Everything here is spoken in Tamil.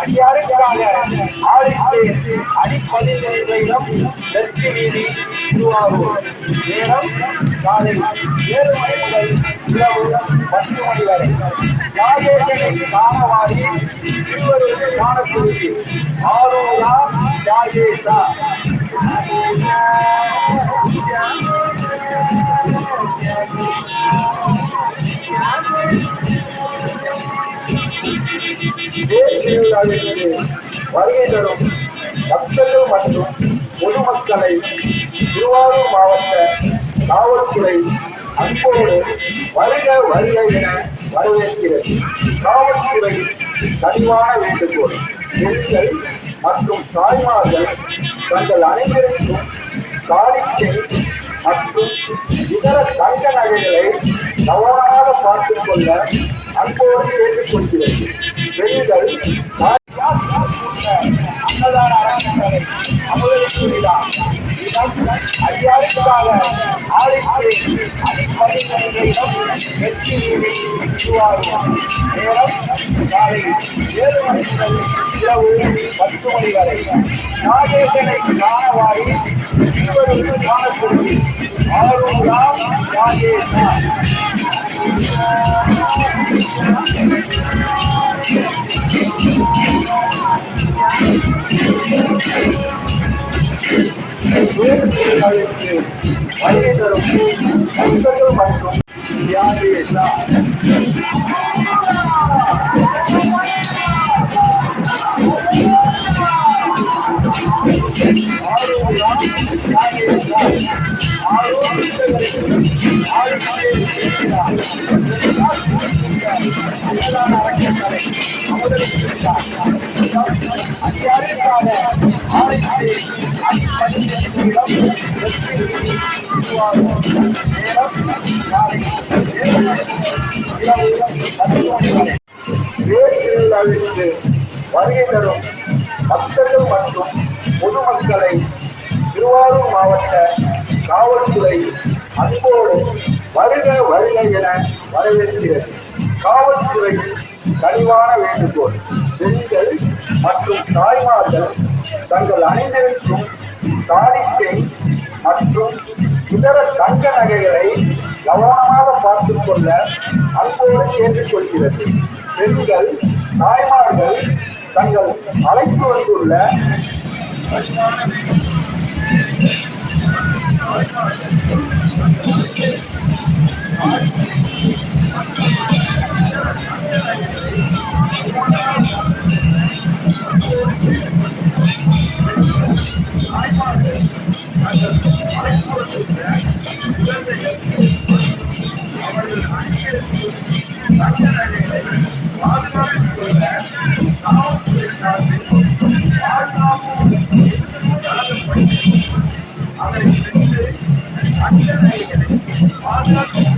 அடியாருக்காக ஆளித்து அடிப்பதில் நிலையம் தெற்கு வீதி திருவாரூர் நேரம் காலை ஏழு மணி முதல் இரவு பத்து மணி வரை. ராஜேஷனை காணவாடி இருவரும் காணக்குறிச்சி ஆரோலா ராஜேஷா வருகை தரும் பக்தர்கள் மற்றும் பொதுமக்களை திருவாரூர் மாவட்ட காவல்துறை அன்போடு வருக வருக என வரவேற்கிறது. காவல்துறை கனிவான வேண்டுகோள். பெண்கள் மற்றும் தாய்மார்கள் தங்கள் அனைவருக்கும் காலிக்கை மற்றும் இதர தங்க நகைகளை கவனமாக பார்த்துக் கொள்ள அன்போடு கேட்டுக்கொள்கிறது பெண்கள் தாய் அன்னதான அறக்கட்டளை அமுதலிக்கு விழா காலை ஏழு மணி முதல் இரவு பத்து மணி வரை நாகேசனை காணவாடி இருவரும் காணக்கூடிய ஆரூரா ராஜேஷா வேறுபாடுகளுக்கு வருகை தரும் பக்தர்கள் மற்றும் தியாகேஷா திருவிழாவிற்கு வருகை தரும் பக்தர்கள் மற்றும் பொதுமக்களை திருவாரூர் மாவட்ட காவல்துறை அன்போடு வருக வருக என வரவேற்கிறது காவல்துறை கனிவான வேண்டுகோள். பெண்கள் மற்றும் தாய்மார்கள் தங்கள் அனைவருக்கும் காணிக்கை மற்றும் இதர தங்க நகைகளை கவனமாக பார்த்துக் கொள்ள அன்போடு கேட்டுக்கொள்கிறது. பெண்கள் தாய்மார்கள் தங்கள் அழைத்து வந்துள்ள அதை பெற்று அஞ்சலைகளை பாதுகாத்து